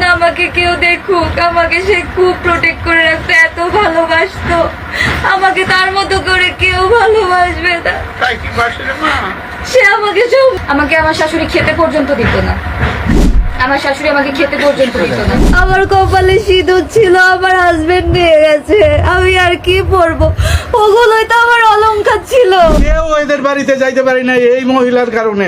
না আমাকে কেউ দেখুক আমাকে সে খুব প্রোটেক্ট করে রাখতো এত ভালোবাসতো। আমাকে তার মতো করে কেউ ভালোবাসবে না। তাই কি বাসে রে মা? সে আমাকে আমাকে আমার শাশুড়ি খেতে পর্যন্ত দিত না। আমার শাশুড়ি আমাকে খেতে পর্যন্ত দিত না আমার কপালে সিঁদুর ছিল আমার হাজবেন্ড নিয়ে গেছে। আমি আর কি পরবো? ওগুলোই তো আমার অলংকার ছিল। কেউ এদের বাড়িতে যাইতে পারি না এই মহিলার কারণে।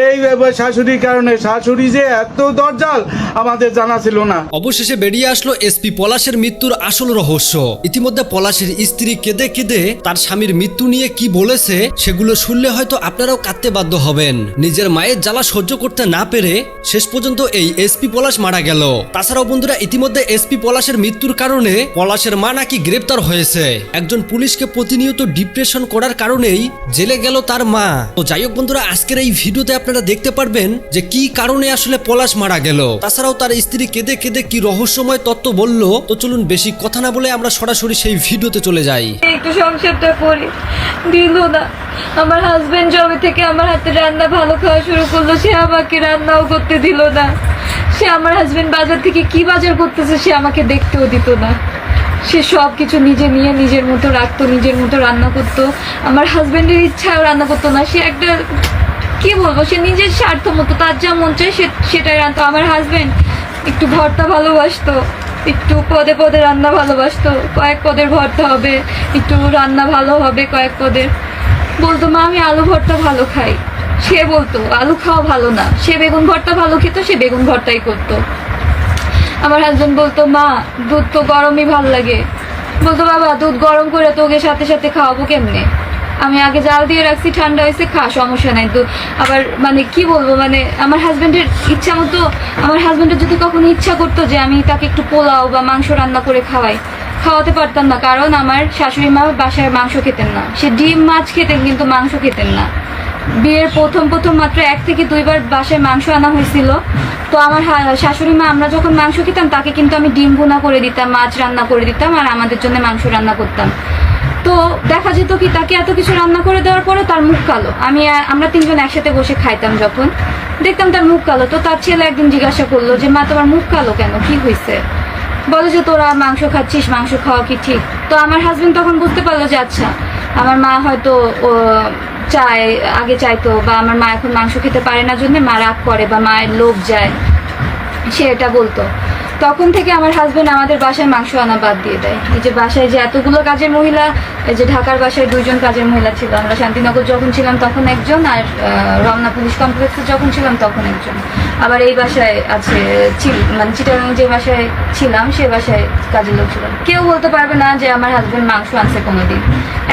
এই শাশুড়ির কারণে। শাশুড়ি যে এত দরজাল আমাদের জানা ছিল না। অবশেষে বেরিয়ে আসলো এসপি পলাশের মৃত্যুর আসল রহস্য। ইতিমধ্যে পলাশের স্ত্রী কেঁদে কেঁদে তার স্বামীর মৃত্যু নিয়ে কি বলেছে সেগুলো শুনলে হয়তো আপনারাও কাঁদতে বাধ্য হবেন। নিজের মায়ের জ্বালা সহ্য করতে না পেরে শেষ পর্যন্ত এই এসপি পলাশ মারা গেল। তাছাড়াও বন্ধুরা, ইতিমধ্যে এসপি পলাশের মৃত্যুর কারণে পলাশের মা নাকি গ্রেপ্তার হয়েছে। একজন পুলিশকে প্রতিনিয়ত ডিপ্রেশন করার কারণেই জেলে গেল তার মা। তো যাই হোক বন্ধুরা, আজকের এই ভিডিওতে আপনারা দেখতে পারবেন যে কি কারণে আসলে পলাশ মারা গেল। তাছাড়াও তার স্ত্রী কেঁদে কেঁদে কি রহস্যময় তত্ত্ব বলল, তো চলুন বেশি কথা না বলে আমরা সরাসরি সেই ভিডিওতে চলে যাই। একটু সংসারটা করি। দিল না। আমার হাজবেন্ড জবে থেকে আমার হাতে রান্না ভালো খাওয়া শুরু করল, সে আমাকে রান্নাও করতে দিল না। সে আমার হাজবেন্ড বাজার থেকে কি বাজার করতেছে সে আমাকে দেখতেও দিত না। সে সব কিছু নিজে নিয়ে, নিজের মতো রাখতো, নিজের মতো রান্না করতো। আমার হাজবেন্ডের ইচ্ছাও রান্না করতো না। সে একটা, কি বলব, সে নিজের স্বার্থ মতো, তার যা মন চায় সে, সেটাই রান্তো আমার হাজবেন্ড একটু ভর্তা ভালোবাসতো, একটু পদে পদে রান্না ভালোবাসতো। কয়েক পদের ভর্তা হবে, একটু রান্না ভালো হবে কয়েক পদের। বলতো, মা, আমি আলু ভর্তা ভালো খাই। সে বলতো, আলু খাওয়া ভালো না। সে বেগুন ভর্তা ভালো খেত, সে বেগুন ভর্তাই করতো। আমার হাজবেন্ড বলতো, মা, দুধ তো গরমই ভালো লাগে। বলতো, বাবা, দুধ গরম করে তোকে সাথে সাথে খাওয়াবো কেমনে? আমি আগে জাল দিয়ে রাখছি, ঠান্ডা হয়েছে খা সমস্যা নাই। তো আবার মানে কি বলব মানে আমার হাজবেন্ডের ইচ্ছা মতো, আমার হাজবেন্ডের যদি কখনো ইচ্ছা করতো যে আমি তাকে একটু পোলাও বা মাংস রান্না করে খাওয়াই, খাওয়াতে পারতাম না। কারণ আমার শাশুড়ি মা বাসায় মাংস খেতেন না। সে ডিম, মাছ খেতেন, কিন্তু মাংস খেতেন না। বিয়ের প্রথম প্রথম মাত্র এক থেকে দুইবার বাসায় মাংস আনা হয়েছিল। তো আমার শাশুড়ি মা, আমরা যখন মাংস খেতাম, তাকে কিন্তু আমি ডিম ভুনা করে দিতাম, মাছ রান্না করে দিতাম, আর আমাদের জন্য মাংস রান্না করতাম। তো দেখা যেত কি, তাকে এত কিছু রান্না করে দেওয়ার পরে তার মুখ কালো। আমি আমরা তিনজন একসাথে বসে খাইতাম যখন। দেখতাম তার মুখ কালো। তো তার ছেলে একদিন জিজ্ঞাসা করল যে, মা, তোমার মুখ কালো কেন? কি হয়েছে বলে যে, তোরা মাংস খাচ্ছিস, মাংস খাওয়া কি ঠিক? তো আমার হাজবেন্ড তখন বুঝতে পারল যে আচ্ছা আমার মা হয়তো চায়, আগে চাইতো, বা আমার মা এখন মাংস খেতে পারে না জন্য মা রাগ করে বা মায়ের লোভ যায়। সে এটা বলতো। তখন থেকে আমার হাজবেন্ড আমাদের বাসায় মাংস আনা বাদ দিয়ে দেয়। এই যে বাসায় যে এতগুলো কাজের মহিলা, এই যে ঢাকার বাসায় দুইজন কাজের মহিলা ছিল। আমরা শান্তিনগর যখন ছিলাম তখন একজন, আর রমনা পুলিশ কমপ্লেক্সে যখন ছিলাম তখন একজন। আবার এই বাসায় আছে মানে চিটাগাং যে বাসায় ছিলাম সে বাসায় কাজের লোক ছিল। কেউ বলতে পারবে না যে আমার হাজবেন্ড মাংস আনছে কোনোদিন।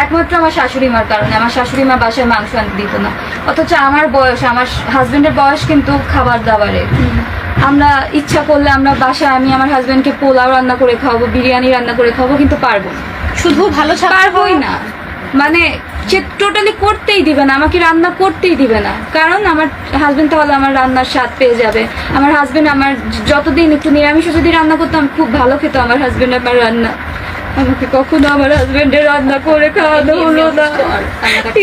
একমাত্র আমার শাশুড়ি মার কারণে। আমার শাশুড়ি মা বাসায় মাংস আনতে দিত না। অথচ আমার বয়স আমার হাজবেন্ডের বয়স কিন্তু খাবার দাবারের আমরা ইচ্ছা করলে আমরা বাসায় আমি আমার হাজবেন্ডকে পোলাও রান্না করে খাওয়াবো বিরিয়ানি রান্না করে খাওয়াবো কিন্তু পারব শুধু ভালো পারবোই না। মানে সে টোটালি করতেই দিবে না আমাকে রান্না করতেই দিবে না। কারণ আমার হাজবেন্ড তাহলে আমার রান্নার স্বাদ পেয়ে যাবে। আমার হাজবেন্ড আমার যতদিন একটু নিরামিষ যদি রান্না করতাম খুব ভালো খেতো আমার হাজবেন্ড আমার রান্না। আমাকে কখনো আমার হাজবেন্ডের রান্না করে খাওয়ানো হলো না।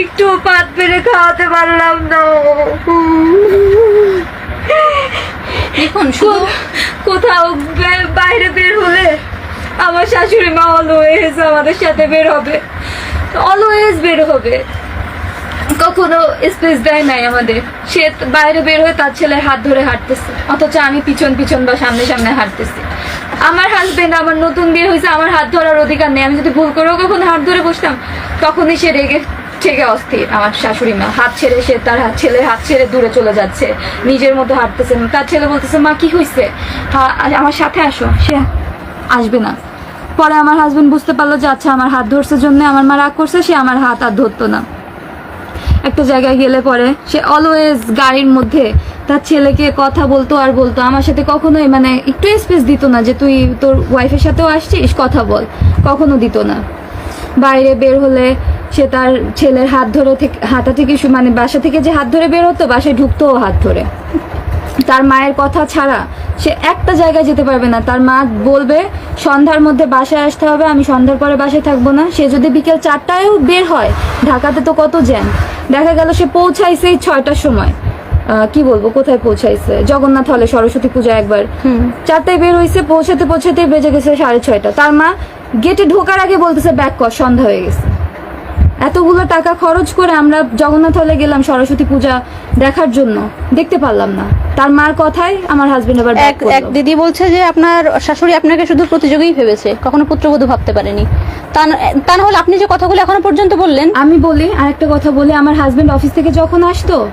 একটু পাত পেরে খাওয়াতে পারলাম না। দেখুন শুধু কোথাও বাইরে বের হলে আমার শাশুড়ি মা অলওয়েজ আমাদের সাথে বের হবে। অলওয়েজ বের হবে। কখনো স্পেস দেয় নাই আমাদের। সে বাইরে বের হয়ে তার ছেলের হাত ধরে হাঁটতেছে। অথচ আমি পিছন পিছন বা সামনে সামনে হাঁটতেছি। আমার হাজবেন্ড আমার নতুন বিয়ে হয়েছে, আমার হাত ধরার অধিকার নেই। আমি যদি ভুল করেও কখন হাত ধরে বসতাম, তখনই সে রেগে থেকে অস্থির। আমার শাশুড়ি মা হাত ছেড়ে সে তার হাত ছেলের হাত ছেড়ে দূরে চলে যাচ্ছে। নিজের মতো হাঁটতেছে। তার ছেলে বলতেছে, মা, কি হয়েছে হ্যাঁ আমার সাথে আসো। সে আসবে না। পরে আমার হাজবেন্ড বুঝতে পারল যে আচ্ছা আমার হাত ধরছে জন্য আমার মা রাগ করছে, সে আমার হাত আর ধরতো না। একটা জায়গায় গেলে পরে সে অলওয়েজ গাড়ির মধ্যে তার ছেলেকে কথা বলতো আর বলতো। আমার সাথে কখনোই মানে একটু স্পেস দিত না যে, তুই তোর ওয়াইফের সাথেও আসছিস? কথা বল। কখনো দিত না। বাইরে বের হলে সে তার ছেলের হাত ধরে থেকে হাতা থেকে মানে বাসা থেকে যে হাত ধরে বের হতো, বাসায় ঢুকতো হাত ধরে। তার মায়ের কথা ছাড়া সে একটা জায়গায় যেতে পারবে না। তার মা বলবে সন্ধ্যার মধ্যে বাসায় আসতে হবে আমি সন্ধ্যার পরে বাসায় থাকব না। সে যদি বিকেল চারটায়ও বের হয় ঢাকাতে তো কত জ্যাম। দেখা গেল সে পৌঁছাইছে এই ছয়টার সময়। কি বলব কোথায় পৌঁছাইছে? জগন্নাথ হলে সরস্বতী পূজা একবার। চারটায় বের হয়েছে পৌঁছাতে পৌঁছাতে বেজে গেছে সাড়ে ছয়টা। তার মা গেটে ঢোকার আগে বলতেছে ব্যাক কর সন্ধ্যা হয়ে গেছে। এতগুলো টাকা খরচ করে আমরা জগন্নাথ হলে গেলাম সরস্বতী পূজা দেখার জন্য। দেখতে পারলাম না। তার মার কথাই আমার হাজবেন্ড আবার এক এক দিদি বলছে যে আপনার শাশুড়ি আপনাকে শুধু প্রতিযোগী ভেবেছে কখনো পুত্রবধূ ভাবতে পারেনি। তা না- হলে আপনি যে কথাগুলো এখনও পর্যন্ত বললেন। আমি বলি আরেকটা কথা বলি আমার হাজবেন্ড অফিস থেকে যখন আসতো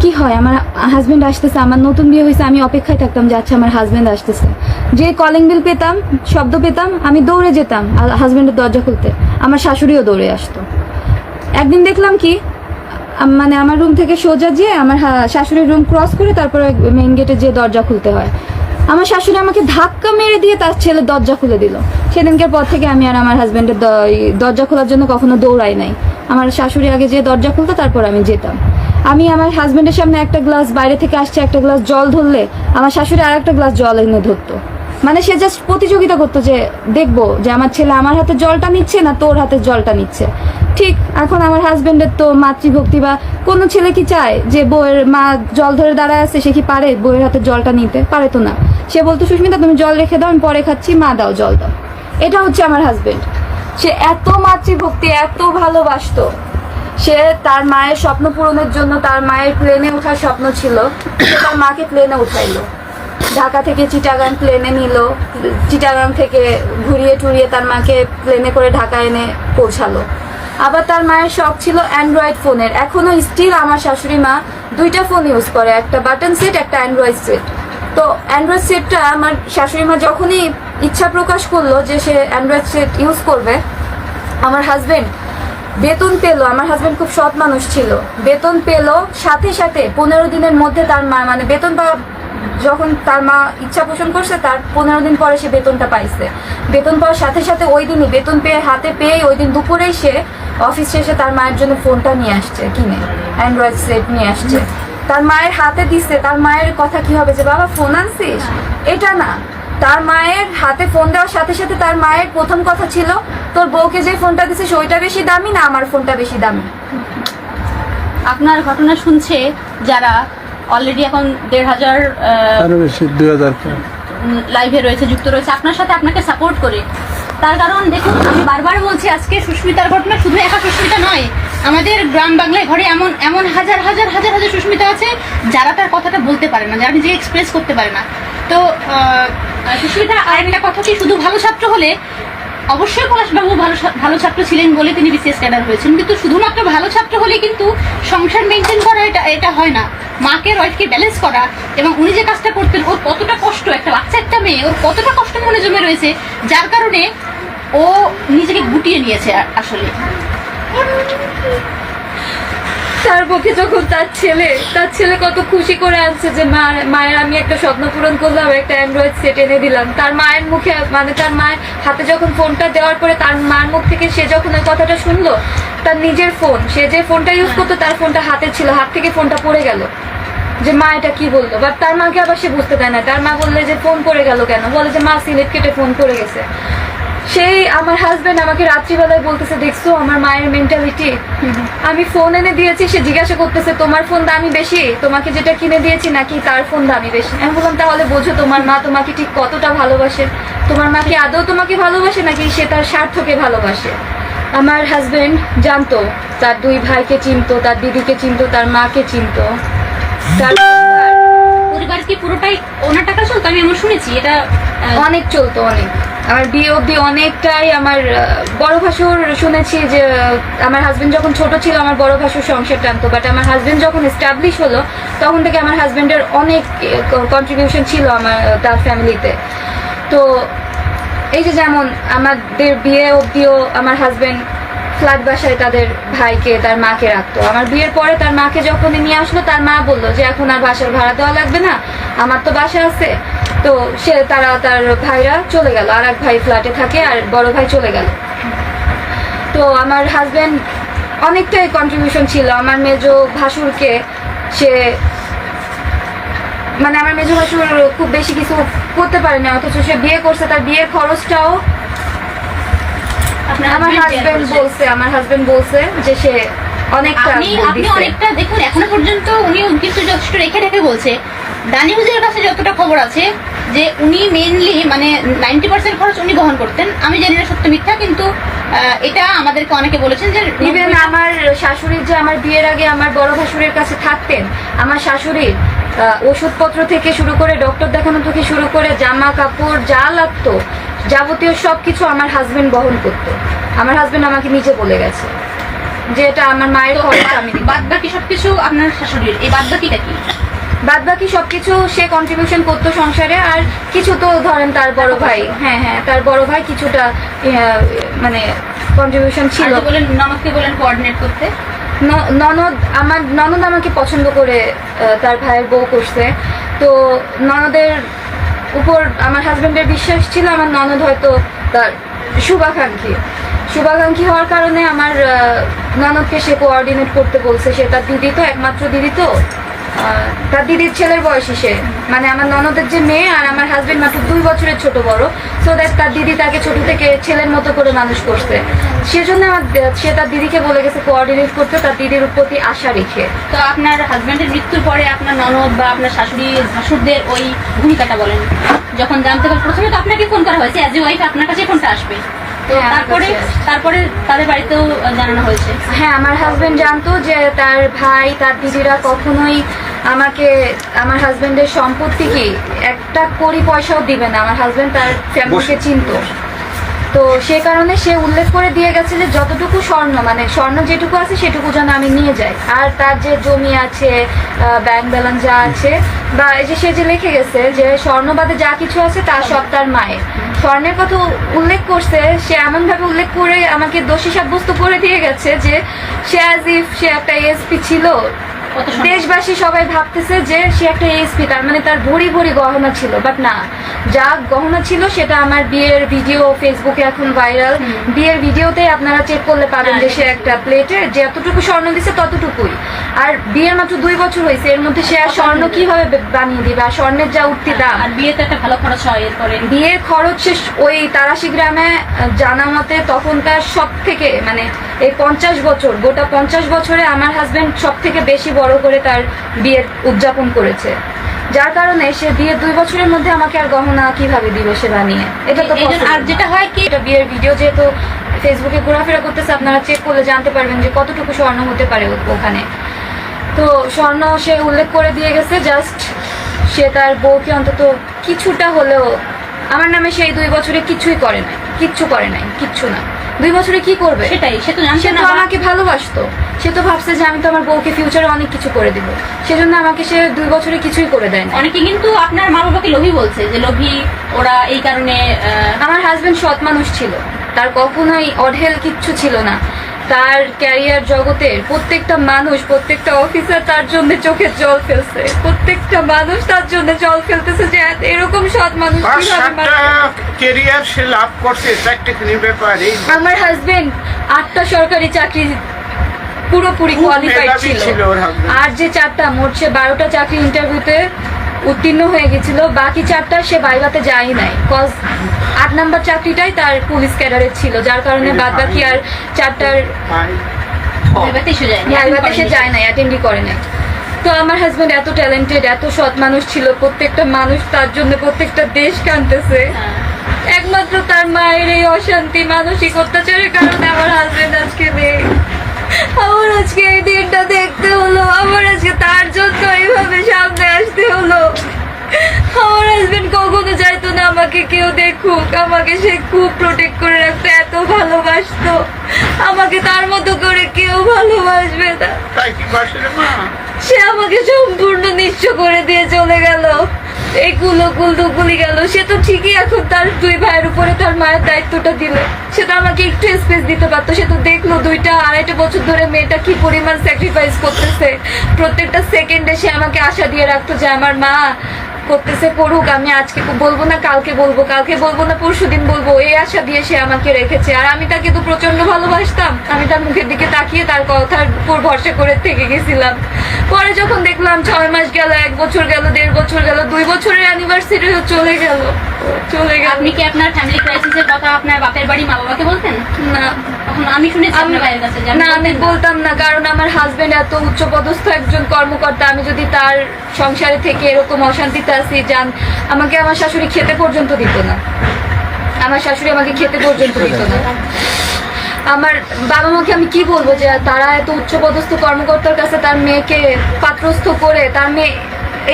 কি হয় আমার হাজবেন্ড আসতেছে আমার নতুন বিয়ে হয়েছে আমি অপেক্ষায় থাকতাম যে আচ্ছা আমার হাজবেন্ড আসতেছে। যে কলিং বিল পেতাম শব্দ পেতাম আমি দৌড়ে যেতাম হাজবেন্ডের দরজা খুলতে আমার শাশুড়িও দৌড়ে আসতো। একদিন দেখলাম কি মানে আমার রুম থেকে সোজা যেয়ে আমার শাশুড়ির রুম ক্রস করে তারপরে মেইন গেটে যে দরজা খুলতে হয়। আমার শাশুড়ি আমাকে ধাক্কা মেরে দিয়ে তার ছেলের দরজা খুলে দিল। সেদিনকার পর থেকে আমি আর আমার হাজব্যান্ডের দরজা খোলার জন্য কখনো দৌড়াই নাই। আমার শাশুড়ি আগে যে দরজা খুলতো, তারপর আমি যেতাম। আমি আমার হাজব্যান্ডের সামনে একটা গ্লাস বাইরে থেকে আসছে, একটা গ্লাস জল ধরলে আমার শাশুড়ি আর একটা গ্লাস জল এনে ধরতো। মানে সে জাস্ট প্রতিযোগিতা করতো যে, দেখব যে আমার ছেলে আমার হাতে জলটা নিচ্ছে না তোর হাতে জলটা নিচ্ছে? ঠিক, এখন আমার হাজবেন্ডের তো মাতৃভক্তি বা কোনো ছেলে কি চায় যে বউয়ের মা জল ধরে দাঁড়ায় আছে, সে কি পারে বউয়ের হাতে জলটা নিতে? পারে তো না। সে বলতো, সুস্মিতা, তুমি জল রেখে দাও, আমি পরে খাচ্ছি, মা দাও জল দাও। এটা হচ্ছে আমার হাজবেন্ড সে এত মাতৃভক্তি, এত ভালোবাসতো। সে তার মায়ের স্বপ্ন পূরণের জন্য তার মায়ের প্লেনে ওঠার স্বপ্ন ছিল। সে তার মাকে প্লেনে উঠাইলো। ঢাকা থেকে চিটাগাং প্লেনে নিল। চিটাগাং থেকে ঘুরিয়ে টুরিয়ে তার মাকে প্লেনে করে ঢাকা এনে পৌঁছালো। আবার তার মায়ের শখ ছিল অ্যান্ড্রয়েড ফোনের। এখনও স্টিল আমার শাশুড়ি মা দুইটা ফোন ইউজ করে, একটা বাটন সেট একটা অ্যান্ড্রয়েড সেট তো অ্যান্ড্রয়েড সেটটা আমার শাশুড়ি মা যখনই ইচ্ছা প্রকাশ করল যে সে অ্যান্ড্রয়েড সেট ইউজ করবে, আমার হাজবেন্ড বেতন পেল। আমার হাজবেন্ড খুব সৎ মানুষ ছিল। বেতন পেল সাথে সাথে পনেরো দিনের মধ্যে তার মা মানে বেতন পাওয়া যখন তার মা ইচ্ছা পোষণ করছে, তার পনেরো দিন পরে সে বেতনটা পাইছে। বেতন পাওয়ার সাথে সাথে ওই দিনই বেতন পেয়ে হাতে পেয়েই ওই দিন দুপুরেই সে অফিস শেষে তার মায়ের জন্য ফোনটা নিয়ে আসছে কিনে অ্যান্ড্রয়েড সেট নিয়ে আসছে। তার মায়ের হাতে দিচ্ছে তার মায়ের কথা কি হবে যে বাবা ফোন আনছিস? এটা না। তার মায়ের হাতে ফোন দেওয়ার সাথে সাথে তার মায়ের প্রথম কথা ছিল তোর বউকে যে ফোনটা দিছিস ওইটা বেশি দামি না আমার ফোনটা বেশি দামি? আপনার ঘটনা শুনছে যারা অলরেডি এখন দেড় হাজার লাইভে রয়েছে যুক্ত রয়েছে। আপনার সাথে আপনাকে সাপোর্ট করে তার কারণ দেখুন, আমি বারবার বলছি, আজকে সুস্মিতার ঘটনা শুধু একা সুস্মিতা নয়, আমাদের গ্রাম বাংলায় ঘরে এমন এমন হাজার হাজার হাজার হাজার সুস্মিতা আছে, যারা তার কথাটা বলতে পারে না, যারা নিজেকে এক্সপ্রেস করতে পারে না। তো সুস্মিতা, আর একটা কথা কি, শুধু ভালো ছাত্র হলে, অবশ্যই পলাশবাবু ভালো ভালো ছাত্র ছিলেন বলে তিনি বিসিএস ক্যাডার হয়েছেন, কিন্তু শুধুমাত্র ভালো ছাত্র হলে কিন্তু সংসার মেনটেন করা এটা এটা হয় না। মাকে ওয়াইফকে ব্যালেন্স করা এবং উনি যে কাজটা করতেন, ওর কতটা কষ্ট, একটা বাচ্চা, একটা মেয়ে, ওর কতটা কষ্ট মনে জমে রয়েছে, যার কারণে ও নিজেকে গুটিয়ে নিয়েছে আসলে। তার পক্ষে যখন তার ছেলে তার ছেলে কত খুশি করে আনছে যে মায়ের আমি একটা স্বপ্ন পূরণ করলাম একটা অ্যান্ড্রয়েড সেট এনে দিলাম। তার মায়ের মুখে মানে তার মায়ের হাতে যখন ফোনটা দেওয়ার পরে তার মার মুখ থেকে সে যখন ওই কথাটা শুনলো তার নিজের ফোন সে যে ফোনটা ইউজ করতো তার ফোনটা হাতে ছিল হাত থেকে ফোনটা পড়ে গেল। যে মা এটা কি বলল? বাট তার মাকে আবার সে বুঝতে দেয় না। তার মা বললে যে ফোন পড়ে গেল কেন? বলে যে মা সিলেট কেটে ফোন করে গেছে। সেই আমার হাজবেন্ড আমাকে রাত্রিবেলায় বলতেছে দেখছ আমার মায়ের মেন্টালিটি আমি ফোন এনে দিয়েছি সে জিজ্ঞাসা করতেছে তোমার ফোন দামি বেশি? তোমাকে যেটা কিনে দিয়েছি নাকি তার ফোন দামি বেশি? আমি বললাম তাহলে বোঝো তোমার মা তোমাকে ঠিক কতটা ভালোবাসে? তোমার মা কি আদৌ তোমাকে ভালোবাসে নাকি সে তার স্বার্থকে ভালোবাসে? আমার হাজবেন্ড জানতো তার দুই ভাইকে চিনতো তার দিদিকে চিনতো তার মাকে চিনতো। তার পরিবার। কি পুরোটাই ওনার টাকা চলতো? আমি এমন শুনেছি এটা অনেক চলতো অনেক। আমার বিয়ে অবধি অনেকটাই আমার বড় ভাসুর শুনেছি যে আমার হাজবেন্ড যখন ছোট ছিল আমার বড় ভাসুর সংসার টানতো বাট আমার হাজবেন্ড যখন এস্টাবলিশ হলো, তখন থেকে আমার হাজবেন্ডের অনেক কন্ট্রিবিউশন ছিল আমার তার ফ্যামিলিতে তো এই যে যেমন আমাদের বিয়ে অবধিও আমার হাজবেন্ড ফ্ল্যাট বাসায় তাদের ভাইকে, তার মাকে রাখতো। আমার বিয়ের পরে তার মাকে যখন নিয়ে আসলো, তার মা বলল যে, এখন আর বাসার ভাড়া দেওয়া লাগবে না, আমার তো বাসা আছে। তো সে, তারা, তার ভাইরা চলে গেল, আর এক ভাই ফ্ল্যাটে থাকে, আর বড় ভাই চলে গেল। তো আমার হাজব্যান্ড অনেকটাই কন্ট্রিবিউশন ছিল। আমার মেজো ভাসুরকে সে মানে আমার মেজো ভাসুর খুব বেশি কিছু করতে পারেনি, অথচ সে বিয়ে করছে, তার বিয়ের খরচটাও আমার হাজবেন্ড বলছে আমার হাজবেন্ড বলছে যে সে অনেকটা আপনি আপনি অনেকটা দেখুন এখনও পর্যন্ত উনি কিন্তু যথেষ্ট রেখে রেখে বলছে। দানিউজের কাছে যতটা খবর আছে যে উনি মেইনলি মানে নাইনটি পার্সেন্ট খরচ উনি বহন করতেন। আমি জানি না সত্য মিথ্যা কিন্তু এটা আমাদেরকে অনেকে বলেছেন যে ইভেন আমার শাশুড়ি যে আমার বিয়ের আগে আমার বড় ভাসুরের কাছে থাকতেন আমার শাশুড়ির ওষুধপত্র থেকে শুরু করে ডক্টর দেখানো থেকে শুরু করে জামা কাপড় যা লাগতো যাবতীয় সব কিছু আমার হাজবেন্ড বহন করতো। আমার হাজবেন্ড আমাকে নিজে বলে গেছে যে এটা আমার মায়ের খরচ আমি বাদ বাকি সবকিছু আপনার শাশুড়ির এই বাদ বাকিটা কি? বাদ বাকি সবকিছু সে কন্ট্রিবিউশন করতো সংসারে আর কিছু তো ধরেন তার বড় ভাই হ্যাঁ হ্যাঁ তার বড় ভাই কিছুটা মানে কন্ট্রিবিউশন ছিল। বলেন ননদকে বলেন কোঅর্ডিনেট করতে। ননদ আমার ননদ আমাকে পছন্দ করে তার ভাইয়ের বউ করছে। তো ননদের উপর আমার হাজব্যান্ডের বিশ্বাস ছিল, আমার ননদ হয়তো তার শুভাকাঙ্ক্ষী। শুভাকাঙ্ক্ষী হওয়ার কারণে আমার ননদকে সে কোঅর্ডিনেট করতে বলছে, সে তার দিদি তো, একমাত্র দিদি তো। তার দিদির ছেলের বয়সী সে। মানে আমার ননদের যে মেয়ে আর আমার হাজবেন্ড মাত্র দুই বছরের ছোট বড়। সো দ্যাট তার দিদি তাকে ছোট থেকে ছেলের মতো করে মানুষ করছে। সেজন্য আমার সে তার দিদিকে বলে গেছে কোঅর্ডিনেট করতে তার দিদির প্রতি আশা রেখে। তো আপনার হাজবেন্ডের মৃত্যুর পরে আপনার ননদ বা আপনার শাশুড়ি শাশুড়দের ওই ভূমিকাটা বলেন। যখন জানতে পারবেন প্রথমে তো আপনাকে ফোন করা হয়েছে অ্যাজ এ ওয়াইফ আপনার কাছে ফোনটা আসবে। তো হ্যাঁ, তারপরে। তারপরে তাদের বাড়িতেও জানানো হয়েছে। হ্যাঁ আমার হাজবেন্ড জানতো যে তার ভাই তার দিদিরা কখনোই আমাকে আমার হাজবেন্ডের সম্পত্তি কি? একটা কোটি পয়সাও দিবে না। আমার হাজবেন্ড তার ফ্যামিলিকে চিনতো। তো সে কারণে সে উল্লেখ করে দিয়ে গেছে যে যতটুকু স্বর্ণ মানে স্বর্ণ যেটুকু আছে সেটুকু যেন আমি নিয়ে যাই। আর তার যে জমি আছে ব্যাংক ব্যালেন্স যা আছে বা এই যে সে যে লিখে গেছে যে স্বর্ণবাদে যা কিছু আছে তা সব তার মায়ের। স্বর্ণের কথা উল্লেখ করছে সে এমনভাবে উল্লেখ করে আমাকে দোষী সাব্যস্ত করে দিয়ে গেছে যে সে অ্যাজ ইফ সে একটা এসপি ছিল। দেশবাসী সবাই ভাবতেছে যে সে একটা এসপি তার মানে তার ভরি ভরি গহনা ছিল বাট না। যা গহনা ছিল সেটা আমার বিয়ের ভিডিও ফেসবুকে এখন ভাইরাল বিয়ের ভিডিওতেই আপনারা চেক করলে পাবেন যে সে একটা প্লেটে যতটুকু স্বর্ণ দিছে ততটুকুই। আর বিয়ের মাত্র দুই বছর হয়েছে এর মধ্যে সে আর স্বর্ণ কীভাবে বানিয়ে দিবে? আর স্বর্ণের যা উঠতি দাম। আর বিয়েতে একটা ভালো খরচ হয় এরপরে। বিয়ের খরচ শেষ ওই তারাশি গ্রামে জানা মতে তখনকার সব থেকে মানে এই পঞ্চাশ বছর গোটা পঞ্চাশ বছরে আমার হাজব্যান্ড সব থেকে বেশি বড় করে তার বিয়ের উদযাপন করেছে। যার কারণে সে বিয়ের দুই বছরের মধ্যে আমাকে আর গহনা কীভাবে দিবে সে বানিয়ে? এটা তো আর যেটা হয় কি এটা বিয়ের ভিডিও যেহেতু ফেসবুকে ঘোরাফেরা করতেছে আপনারা চেক করলে জানতে পারবেন যে কতটুকু স্বর্ণ হতে পারে ওখানে। তো স্বর্ণ সে উল্লেখ করে দিয়ে গেছে জাস্ট সে তার বউকে অন্তত কিছুটা হলেও আমার নামে সেই দুই বছরে কিছুই করে নাই কিচ্ছু করে নাই কিচ্ছু না। দুই বছরে কি করবে? সেটাই সে তো জানছে সে না আমাকে ভালোবাসতো। সে তো ভাবছে যে আমি তো আমার বউকে ফিউচারে অনেক কিছু করে দিব। সেজন্য আমাকে সে দুই বছরে কিছুই করে দেয় না অনেকে কিন্তু আপনার মা বাবাকে লোভী বলছে যে লোভী ওরা এই কারণে আমার হাজবেন্ড সৎ মানুষ ছিল। তার কখনোই অঢেল কিচ্ছু ছিল না। তার ক্যারিয়ার জগতের প্রত্যেকটা মানুষ প্রত্যেকটা অফিসার তার জন্য চোখে জল ফেলছে। প্রত্যেকটা মানুষ তার জন্য জল ফেলতেছে যে এরকম সৎ মানুষ কেরিয়ার সে লাভ করছে চারটেখানির ব্যাপার আমার হাজবেন্ড আটটা সরকারি চাকরি পুরোপুরি কোয়ালিফাইড ছিল। আর যে চারটা মোট সে বারোটা চাকরি ইন্টারভিউতে উত্তীর্ণ হয়ে গেছিল। বাকি চারটা সে বাইবাতে যায় নাই। কজ আট নাম্বার চাকরিটাই তার পুলিশ ক্যাডারে ছিল যার কারণে বাদ বাকি আর চারটার বাইবাতে সে যায় নাই। অ্যাটেন্ডই করে নাই। তো আমার হাজবেন্ড এত ট্যালেন্টেড এত সৎ মানুষ ছিল প্রত্যেকটা মানুষ তার জন্য প্রত্যেকটা দেশ কানতেছে। একমাত্র তার মায়ের এই অশান্তি মানসিক অত্যাচারের কারণে আমার হাজবেন্ড আজকে নেই। আমার আজকে এই দিনটা দেখতে হলো আমার আজকে তার জন্য এইভাবে সামনে আসতে হলো। আমার হাজবেন্ড কখনো চাইতো না আমাকে কেউ দেখুক আমাকে সে খুব প্রোটেক্ট করে রাখতো এত ভালোবাসতো। আমাকে তার মতো করে কেউ ভালোবাসবে না। সে আমাকে সম্পূর্ণ নিঃস্ব করে দিয়ে চলে গেল। এই কুলো কুলদু গুলি গেল। সে তো ঠিকই এখন তার দুই ভাইয়ের উপরে তার মায়ের দায়িত্বটা দিল। সে তো আমাকে একটু স্পেস দিতে পারতো। সে তো দেখল দুইটা, আড়াইটা বছর ধরে মেয়েটা কি পরিমাণ স্যাক্রিফাইস করতেছে। প্রত্যেকটা সেকেন্ডে সে আমাকে আশা দিয়ে রাখতো যে আমার মা করতেছে আমি আজকে বলব না, কালকে বলব কালকে বলব না পরশু দিন বলব। এই আশা দিয়ে সে আমাকে রেখেছে। আর আমি তাকে তো প্রচণ্ড ভালোবাসতাম। আমি তার মুখের দিকে তাকিয়ে তার কথার উপর ভরসা করে থেকে গেছিলাম। পরে যখন দেখলাম ছয় মাস গেল, এক বছর গেল, দেড় বছর গেল, দুই বছরের অ্যানিভার্সারি চলে গেল। চলে গেল। আপনি কি আপনার ফ্যামিলি ক্রাইসিসের কথা আপনার বাপের বাড়ি মা বাবাকে বলতেন? না। আমি শুনেছি না আমি বলতাম না কারণ আমার হাজবেন্ড এত উচ্চপদস্থ একজন কর্মকর্তা। আমি যদি তার সংসারে থেকে এরকম অশান্তিতে আসি যান আমাকে আমার শাশুড়ি খেতে পর্যন্ত দিত না। আমার শাশুড়ি আমাকে খেতে পর্যন্ত দিত না। আমার বাবা মাকে আমি কি বলব যে তারা এত উচ্চপদস্থ কর্মকর্তার কাছে তার মেয়েকে পাত্রস্থ করে তার মেয়ে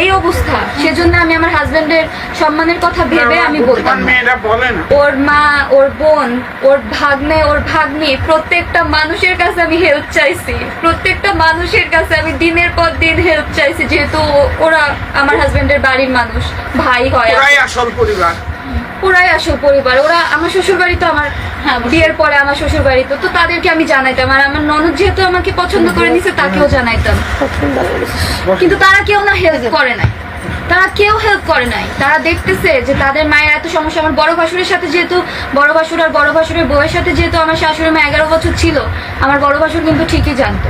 এই অবস্থা। সেজন্য আমি আমার হাজবেন্ডের সম্মানের কথা ভেবে আমি বলতাম মেয়েরা বলে না। ওর মা ওর বোন ওর ভাগ্নে ওর ভাগ্নি প্রত্যেকটা মানুষের কাছে আমি হেল্প চাইছি। প্রত্যেকটা মানুষের কাছে আমি দিনের পর দিন হেল্প চাইছি যেহেতু ওরা আমার হাজবেন্ডের বাড়ির মানুষ ভাই হয় আসল পরিবার। ওরাই আসল পরিবার। ওরা আমার শ্বশুর বাড়ি তো আমার হ্যাঁ, বিয়ের পরে আমার শ্বশুর বাড়ি তো তো তাদেরকে আমি জানাইতাম। আর আমার ননদ যেহেতু আমাকে পছন্দ করে নিছে তাকেও জানাইতাম। কিন্তু তারা কেউ না হেল্প করে নাই। তারা কেউ হেল্প করে নাই। তারা দেখতেছে যে তাদের মায়ের এত সমস্যা। আমার বড় ভাসুরের সাথে যেহেতু বড় ভাসুর আর বড় ভাসুরের বউয়ের সাথে যেহেতু আমার শাশুড়ি মা এগারো বছর ছিল আমার বড় ভাসুর কিন্তু ঠিকই জানতো।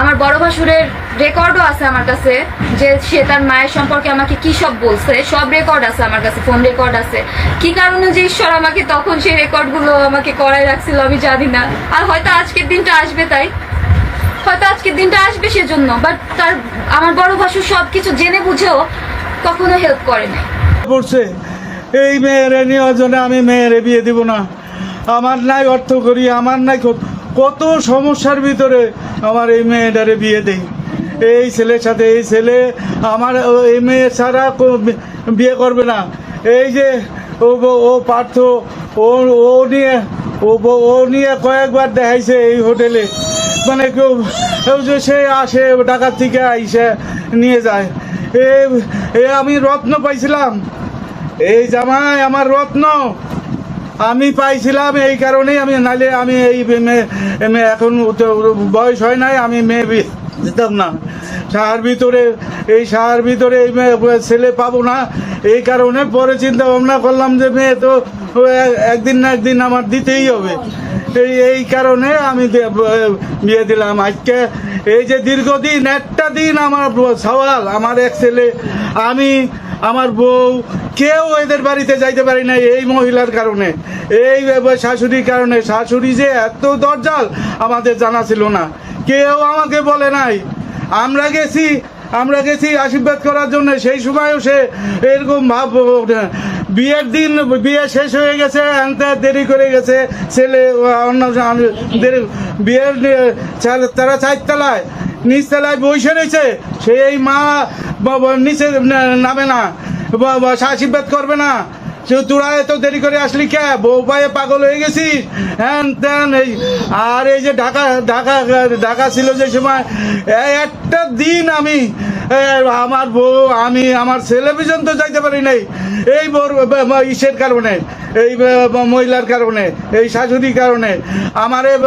আমার বড় ভাসুরের রেকর্ডও আছে আমার কাছে, যে সে তার মায়ের সম্পর্কে আমাকে কি সব বলছে, সব রেকর্ড আছে আমার কাছে, ফোন রেকর্ড আছে। কি কারণে যে ঈশ্বর আমাকে তখন সেই রেকর্ডগুলো আমাকে করাই রাখছিল আমি জানি না। আর হয়তো আজকের দিনটা আসবে তাই। হয়তো আজকের দিনটা আসবে সেজন্য বাট তার, আমার বড় ভাসুর সব কিছু জেনে বুঝেও কখনো হেল্প করে পড়ছে এই মেয়েরে নেওয়ার জন্য আমি মেয়েরে বিয়ে দিব না। আমার নাই অর্থ করি আমার নাই কত- সমস্যার ভিতরে আমার এই মেয়েটারে বিয়ে দেই। এই ছেলের সাথে, এই ছেলে আমার, এই মেয়ে ছাড়া বিয়ে করবে না। এই যে ও ও পার্থ, ও ও নিয়ে, ও ও নিয়ে কয়েকবার দেখাইছে এই হোটেলে। মানে কেউ যে সে আসে ঢাকার থেকে আইসে, নিয়ে যায়। এ আমি রত্ন পাইছিলাম। এই জামাই আমার রত্ন। আমি পাইছিলাম এই কারণেই আমি নাইলে আমি এই মেয়ে এখন বয়স হয় নাই, আমি মেয়ে দিতাম না। শাহার ভিতরে, এই শাহার ভিতরে এই মেয়ে ছেলে পাবো না, এই কারণে পরে চিন্তা ভাবনা করলাম যে মেয়ে তো একদিন না একদিন আমার দিতেই হবে। এই এই কারণে আমি বিয়ে দিলাম। আজকে এই যে দীর্ঘদিন, একটা দিন আমার সওয়াল, আমার এক ছেলে, আমি আমার বউ, কেউ এদের বাড়িতে যাইতে পারি না এই মহিলার কারণে। এই শাশুড়ির কারণে। শাশুড়ি যে এত দরজাল, আমাদের জানা ছিল না। কেউ আমাকে বলে নাই। আমরা গেছি আমরা গেছি আশীর্বাদ করার জন্য। সেই সময়ও সে এরকম ভাব, বিয়ের দিন, বিয়ে শেষ হয়ে গেছে দেরি করে গেছে। ছেলে, অন্য দেরি বিয়ের তারা চারতলায়, নিচতলায় বসে রয়েছে। সেই মা নিচে নামে না। আশীর্বাদ করবে না। তোরা এত দেরি করে আসলি কে? বউ পায়ে পাগল হয়ে গেছিস হ্যান ত্যান, এই আর এই যে ঢাকা ঢাকা ঢাকা ছিল যে সময় একটা দিন আমি আমার বউ, আমি, আমার ছেলে পর্যন্ত যাইতে পারি নাই। এই বউর ব- ব- ইসের কারণে। এই মহিলার কারণে, এই শাশুড়ির কারণে। আমারে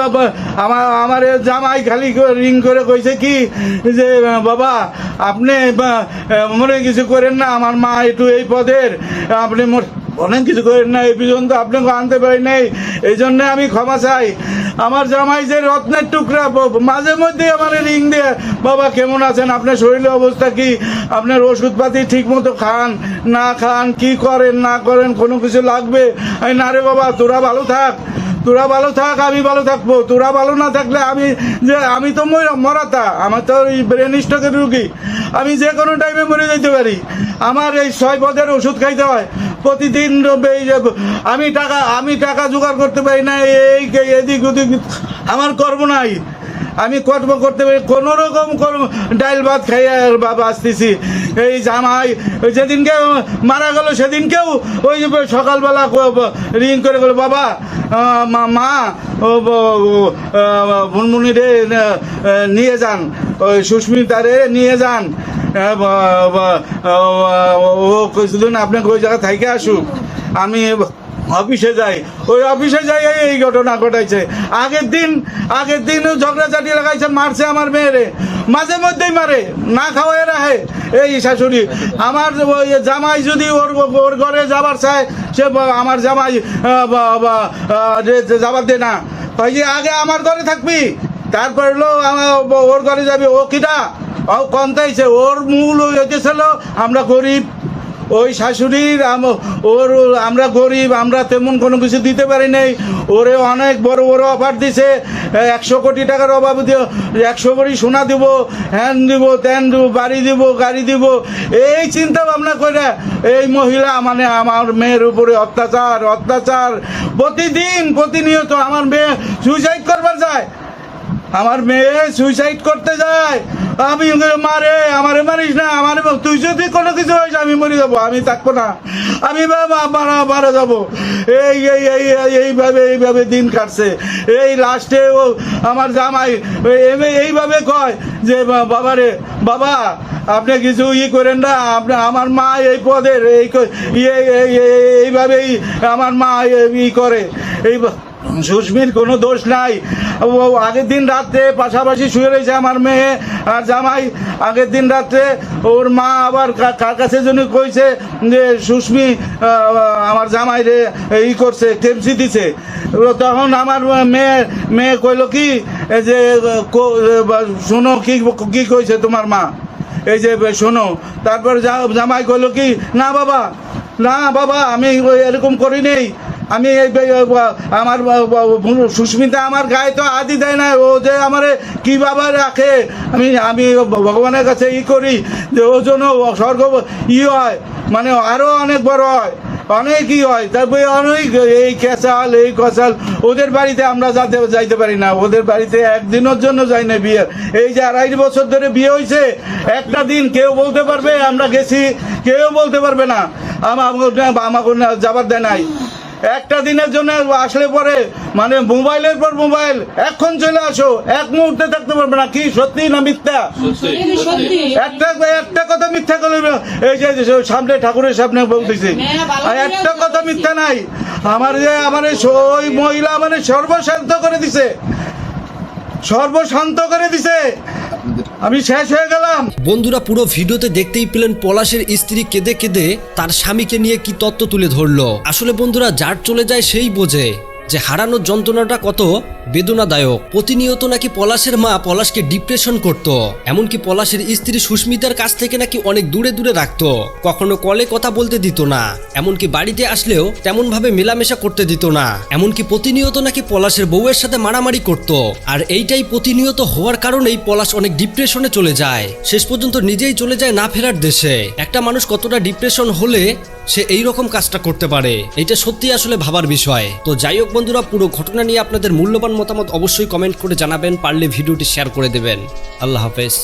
আমার আমারে জামাই খালি রিং করে কইছে কি, যে, বাবা, আপনি মনে কিছু করেন না, আমার মা একটু এই পদের, আপনি মোর- অনেক কিছু করেন না এই পর্যন্ত আপনাকে আনতে পারি নাই। এই জন্য আমি ক্ষমা চাই। আমার জামাই যে রত্নের টুকরা মাঝে মধ্যে আমার রিং দিয়ে, বাবা, কেমন আছেন? আপনার শরীরের অবস্থা কি? আপনার ওষুধপাতি ঠিক মতো খান, না খান, কি করেন, না করেন, কোনো কিছু লাগবে? আমি, না রে বাবা, তোরা ভালো থাক, তোরা ভালো থাক, আমি ভালো থাকব। তোরা ভালো না থাকলে আমি যে, আমি তো মর- মরাতা আমার তো এই ব্রেন স্ট্রোকের রুগী। আমি যে কোনো টাইমে মরে যেতে পারি। আমার এই ছয় পদের ওষুধ খাইতে হয়। প্রতিদিন আমি টাকা আমি টাকা জোগাড় করতে পারি না, এই এদিক ওদিক, আমার কর্ম নাই। আমি কর্ম করতে পারি কোনো রকম ডাইল ভাত খাইয়ে বাবা আসতেছি। এই জামাই যেদিনকে মারা গেল সেদিনকেও ওই সকালবেলা রিং করে গেল বাবা মা মুনমুনি রে নিয়ে যান, ওই সুস্মিতারে নিয়ে যান। ও- ও কিছুদিন আপনাকে ওই জায়গা থেকে আসুক। আমি অফিসে যাই। ওই অফিসে যাই, এই- ঘটনা ঘটাইছে। আগের দিন আগের দিন ঝগড়া ঝগড়াঝাটি লাগাইছে, মারছে আমার মেয়েরে। মাঝে মধ্যেই মারে, না খাওয়াই রাখে। এই শাশুড়ি, আমার ওই জামাই যদি ওর ওর ঘরে যাবার চায়, সে আমার জামাই যাবার দে না। যে, আগে আমার ঘরে থাকবি, তারপর আমার ওর ঘরে যাবি, ও কিটা ও কন্তাইছে ওর মূল হইতেছিল আমরা গরিব। ওই শাশুড়ির ওর, আমরা গরিব, আমরা তেমন কোনো কিছু দিতে পারি নাই। ওরে অনেক বড় বড় অফার দিছে, একশো কোটি টাকার অভাব দিয়ে একশো কোটি সোনা দিব, হ্যান দিব, ত্যান দিব, বাড়ি দিব, গাড়ি দিব। এই চিন্তা ভাবনা করে এই মহিলা মানে আমার মেয়ের উপরে অত্যাচার অত্যাচার। প্রতিদিন, প্রতিনিয়ত আমার মেয়ে সুইসাইড করবার যায়। আমার মেয়ে সুইসাইড করতে যায়। আমি মারে, আমারে মারিস না, আমার তুই যদি কোনো কিছু হয়েছে আমি মরে যাব, আমি থাকব না। আমি মারা মারা যাব। এই এই এই, এই- এইভাবে এইভাবে দিন কাটছে। এই লাস্টে ও আমার জামাই, এই- এইভাবে কয় যে বাবারে, বাবা, আপনি কিছু ই করেন না, আপনি, আমার মা এই পদের, এই- এইভাবেই আমার মা ই করে। এই সুস্মির কোনো দোষ নাই। ও আগের দিন রাত্রে পাশাপাশি শুয়ে রয়েছে আমার মেয়ে আর জামাই। আগের দিন রাত্রে ওর মা আবার কার কাছে জন্য কইছে যে, সুস্মি আমার জামাই রে ই করছে, টেমসি দিছে। তখন আমার মেয়ে মেয়ে কইলো কি যে শোনো কি কি কইছে তোমার মা? এই যে শোনো। তারপর জামাই কইলো কি, না বাবা না বাবা, আমি এরকম করি নেই আমি এই আমার সুস্মিতা আমার গায়ে তো আদি দেয় না। ও যে আমার কীভাবে রাখে? আমি আমি ভগবানের কাছে ই করি যে ও জন্য স্বর্গ ই হয়। মানে আরও অনেক বড় হয়। অনেক ই হয়। তারপরে অনেক এই কেঁচাল এই কচাল ওদের বাড়িতে আমরা যাতে যাইতে পারি না। ওদের বাড়িতে একদিনের জন্য যাই না বিয়ে। এই যে আড়াই বছর ধরে বিয়ে হয়েছে একটা দিন কেউ বলতে পারবে, আমরা গেছি, কেউ বলতে পারবে না। আমার আমাকে যাবার দেয় নাই। একটা দিনের জন্য আসলে পরে মানে মোবাইলের পর মোবাইল এখন চলে আসো এক মুহূর্তে থাকতে পারবে না। কি সত্যি না মিথ্যা? একটা একটা কথা মিথ্যা করে এই যে সামনে ঠাকুরের সামনে বলতেছি। আর একটা কথা মিথ্যা নাই। আমার যে আমার ওই মহিলা মানে সর্বশান্ত করে দিছে। সর্বশান্ত করে দিছে। আমি শেষ হয়ে গেলাম। বন্ধুরা, পুরো ভিডিওতে দেখতেই পেলেন পলাশের স্ত্রী কেঁদে কেঁদে তার স্বামীকে নিয়ে কি তত্ত্ব তুলে ধরলো। আসলে বন্ধুরা, যার চলে যায় সেই বোঝে। যে হারানোর যন্ত্রণাটা কত বেদনাদায়ক। প্রতিনিয়ত নাকি পলাশের মা পলাশকে ডিপ্রেশন করত। এমনকি পলাশের স্ত্রী সুস্মিতার কাছ থেকে নাকি অনেক দূরে দূরে রাখতো। কখনো কলে কথা বলতে দিত না। এমনকি বাড়িতে আসলেও তেমন ভাবে মেলামেশা করতে দিত না। এমনকি প্রতিনিয়ত নাকি পলাশের বউয়ের সাথে মারামারি করত। আর এইটাই প্রতিনিয়ত হওয়ার কারণেই পলাশ অনেক ডিপ্রেশনে চলে যায়। শেষ পর্যন্ত নিজেই চলে যায় না ফেরার দেশে। একটা মানুষ কতটা ডিপ্রেশন হলে সে এই রকম কাজটা করতে পারে? এটা সত্যি আসলে ভাবার বিষয়। তো যাই হোক বন্ধুরা, পুরো ঘটনা নিয়ে আপনাদের মূল্যবান মতামত অবশ্যই কমেন্ট করে জানাবেন, পারলে ভিডিওটি শেয়ার করে দেবেন। আল্লাহ হাফেজ।